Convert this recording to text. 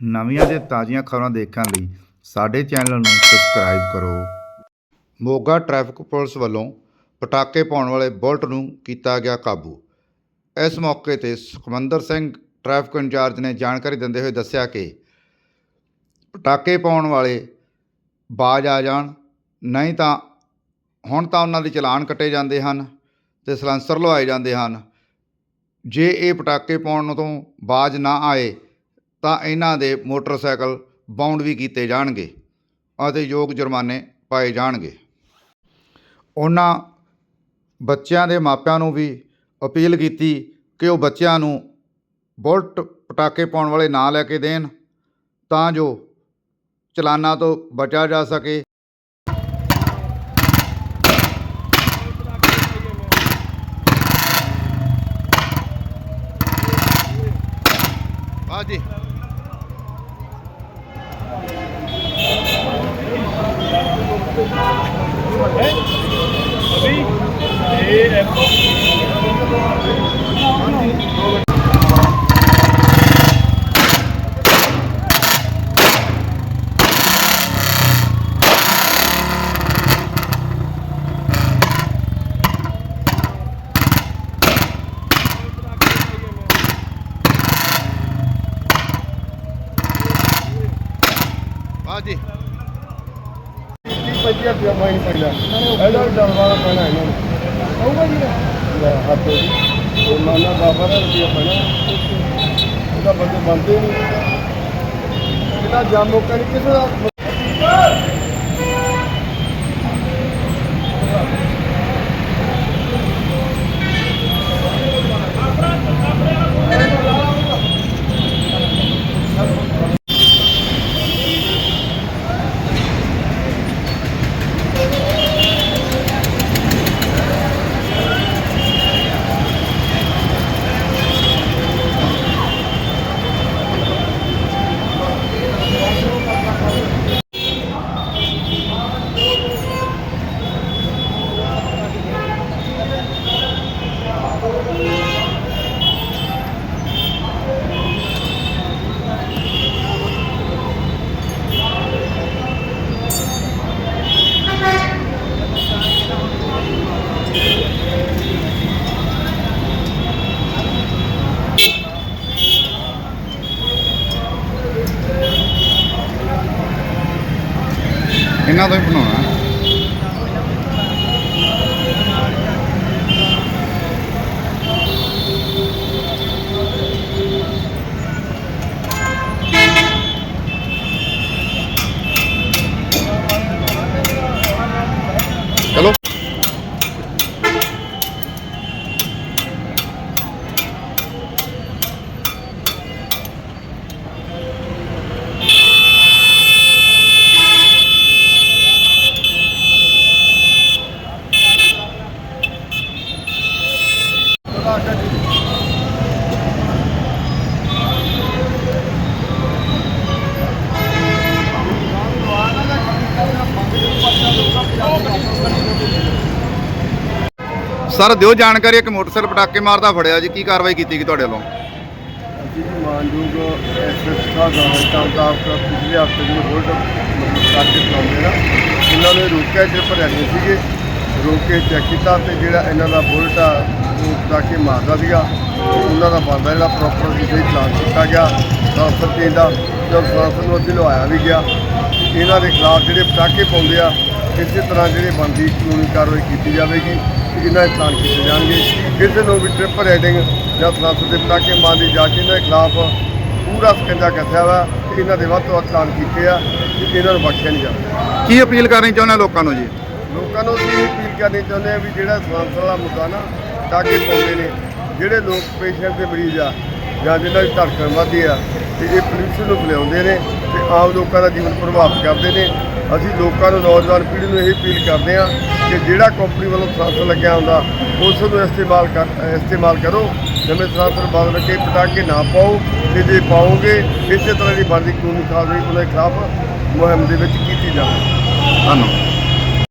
ਨਵੀਆਂ ਤੇ ਤਾਜ਼ੀਆਂ ਖਬਰਾਂ ਦੇਖਣ ਲਈ ਸਾਡੇ ਚੈਨਲ ਨੂੰ ਸਬਸਕ੍ਰਾਈਬ ਕਰੋ। ਮੋਗਾ ਟ੍ਰੈਫਿਕ ਪੁਲਿਸ ਵੱਲੋਂ ਪਟਾਕੇ ਪਾਉਣ ਵਾਲੇ ਬੁਲਟ ਨੂੰ ਕੀਤਾ ਗਿਆ ਕਾਬੂ। ਇਸ ਮੌਕੇ ਤੇ ਸੁਖਮੰਦਰ ਸਿੰਘ, ਟ੍ਰੈਫਿਕ ਇੰਚਾਰਜ ਨੇ ਜਾਣਕਾਰੀ ਦਿੰਦੇ ਹੋਏ ਦੱਸਿਆ ਕਿ ਪਟਾਕੇ ਪਾਉਣ ਵਾਲੇ ਬਾਜ ਆ ਜਾਣ, ਨਹੀਂ ਤਾਂ ਹੁਣ ਤਾਂ ਉਹਨਾਂ ਦੇ ਚਲਾਨ ਕੱਟੇ ਜਾਂਦੇ ਹਨ ਤੇ ਸਲੈਂਸਰ ਲਵਾਏ ਜਾਂਦੇ ਹਨ। ਜੇ ਇਹ ਪਟਾਕੇ ਪਾਉਣ ਤੋਂ ਬਾਜ ਨਾ ਆਏ ਤਾਂ ਇਹਨਾਂ ਦੇ ਮੋਟਰਸਾਈਕਲ ਬਾਉਂਡ ਵੀ ਕੀਤੇ ਜਾਣਗੇ ਅਤੇ ਯੋਗ ਜੁਰਮਾਨੇ ਪਾਏ ਜਾਣਗੇ। ਉਹਨਾਂ ਬੱਚਿਆਂ ਦੇ ਮਾਪਿਆਂ ਨੂੰ ਵੀ ਅਪੀਲ ਕੀਤੀ ਕਿ ਉਹ ਬੱਚਿਆਂ ਨੂੰ ਬੁਲਟ ਪਟਾਕੇ ਪਾਉਣ ਵਾਲੇ ਨਾ ਲੈ ਕੇ ਦੇਣ ਤਾਂ ਜੋ ਚਲਾਨਾਂ ਤੋਂ ਬਚਿਆ ਜਾ ਸਕੇ। ਹਾਂਜੀ। है अभी ये एप्पल Hadi. 35 ਰੁਪਏ ਮਾਈਨ ਪੈਂਦਾ ਇਹਦਾ ਵੀ ਡਰਵਾਣਾ ਪੈਣਾ ਇਹਨਾਂ ਨੂੰ ਆਊਗਾ ਜੀ ਲੈ ਹੱਥ ਹੋ ਗਈ ਉਹਨਾਂ ਦਾ ਬਾਬਾ ਦਾ ਰੁਪਏ ਪੈਣਾ ਇਹਦਾ ਬੰਦੇ ਬੰਦੇ ਨਹੀਂ ਇਹਦਾ ਜਾਮੋਕਾ ਨਹੀਂ ਕਿਸੇ ਦਾ ਇਹਨਾਂ ਤੋਂ ਹੀ ਸਰ, ਦਿਓ ਜਾਣਕਾਰੀ, ਇੱਕ ਮੋਟਰਸਾਈਕਲ ਪਟਾਕੇ ਮਾਰਦਾ ਫੜਿਆ ਜੀ। ਕੀ ਕਾਰਵਾਈ ਕੀਤੀ ਗਈ ਤੁਹਾਡੇ ਵੱਲੋਂ? ਅਸੀਂ ਜੀ ਮਾਨਯੋਗ ਐਸਐਸ ਸਾਹਿਬ ਦਾ ਕੰਮ ਦਾ ਪਿਛਲੇ ਹਫ਼ਤੇ ਨੂੰ ਹੋਲਡ ਕਰਕੇ ਚਲਾਉਂਦੇ ਨਾ ਇਹਨਾਂ ਨੇ ਰੋਕਿਆ ਜੇ ਭਰਿਆਣੇ ਸੀਗੇ, ਰੋਕ ਕੇ ਚੈੱਕ ਕੀਤਾ ਤੇ ਜਿਹੜਾ ਇਹਨਾਂ ਦਾ ਬੁਲਟ ਆ, ਉਹ ਪਟਾਕੇ ਮਾਰਦਾ ਸੀਗਾ। ਉਹਨਾਂ ਦਾ ਬੰਦਾ ਜਿਹੜਾ ਪ੍ਰੋਪਰ ਸਹੀ ਚਲਾਨ ਕੀਤਾ ਗਿਆ ਟ੍ਰਾਂਸਫਰ ਚੇਂਜ ਦਾ, ਜਦ ਟ੍ਰਾਂਸਫਰ ਨੂੰ ਅਸੀਂ ਲਵਾਇਆ ਵੀ ਗਿਆ। ਇਹਨਾਂ ਦੇ ਖਿਲਾਫ ਜਿਹੜੇ ਪਟਾਕੇ ਪਾਉਂਦੇ ਆ ਇਸੇ ਤਰ੍ਹਾਂ ਜਿਹੜੇ ਬਣਦੀ ਕਾਨੂੰਨੀ ਕਾਰਵਾਈ ਕੀਤੀ ਜਾਵੇਗੀ ਇਹਨਾਂ ਦੇ ਚਲਾਨ ਕੀਤੇ ਜਾਣਗੇ। ਕਿਸੇ ਨੂੰ ਵੀ ਟ੍ਰਿਪ ਰਾਈਡਿੰਗ ਜਾਂ ਟ੍ਰਾਂਸਫਰ ਦੇ ਪਟਾਕੇ ਮਾਰਨ ਦੀ ਜਾਂਚ ਇਹਨਾਂ ਦੇ ਖਿਲਾਫ ਪੂਰਾ ਸਕੰਜਾ ਕੱਸਿਆ ਵਾ ਇਹਨਾਂ ਦੇ ਵੱਧ ਤੋਂ ਵੱਧ ਚਲਾਨ ਕੀਤੇ ਆ ਤੇ ਇਹਨਾਂ ਨੂੰ ਬਖਸ਼ਿਆ ਨਹੀਂ ਜਾਵੇ ਕੀ ਅਪੀਲ ਕਰਨੀ ਚਾਹੁੰਦੇ ਲੋਕਾਂ ਨੂੰ ਜੀ? ਲੋਕਾਂ ਨੂੰ ਅਸੀਂ ਅਪੀਲ ਕਰਨੀ ਚਾਹੁੰਦੇ ਆ ਵੀ ਜਿਹੜਾ ਸਵਾਂਸਰ ਵਾਲਾ ਮੁੱਦਾ ਨਾ ਟਾਕੇ ਪਾਉਂਦੇ ਨੇ ਜਿਹੜੇ ਲੋਕ ਪੇਸ਼ੈਂਟ ਦੇ ਮਰੀਜ਼ ਆ ਜਾਂ ਜਿਹਨਾਂ ਦੀ ਧੜਕਣ ਵੱਧਦੀ ਆ ਤੇ ਇਹ ਪੋਲਿਊਸ਼ਨ ਨੂੰ ਫੈਲਾਉਂਦੇ ਨੇ ਤੇ ਆਮ ਲੋਕਾਂ ਦਾ ਜੀਵਨ ਪ੍ਰਭਾਵਿਤ ਕਰਦੇ ਨੇ। ਅਸੀਂ ਲੋਕਾਂ ਨੂੰ, ਨੌਜਵਾਨ ਪੀੜ੍ਹੀ ਨੂੰ ਇਹ ਅਪੀਲ ਕਰਦੇ ਹਾਂ ਕਿ ਜਿਹੜਾ ਕੰਪਨੀ ਵੱਲੋਂ ਸਵਾਂਸਰ ਲੱਗਿਆ ਹੁੰਦਾ, ਉਸ ਨੂੰ ਇਸਤੇਮਾਲ ਕਰ, ਇਸਤੇਮਾਲ ਕਰੋ। ਜਿਵੇਂ ਸਵਾਂਸਰ ਬਦਲ ਕੇ ਪਟਾਕੇ ਨਾ ਪਾਓ ਤੇ ਜੇ ਪਾਓਗੇ, ਇਸੇ ਤਰ੍ਹਾਂ ਦੀ ਬਣਦੀ ਕਾਨੂੰਨੀ ਕਾਰਵਾਈ ਉਹਨਾਂ ਦੇ ਖਿਲਾਫ ਮੁਹਿੰਮ ਦੇ ਵਿੱਚ ਕੀਤੀ ਜਾਵੇ ਧੰਨਵਾਦ।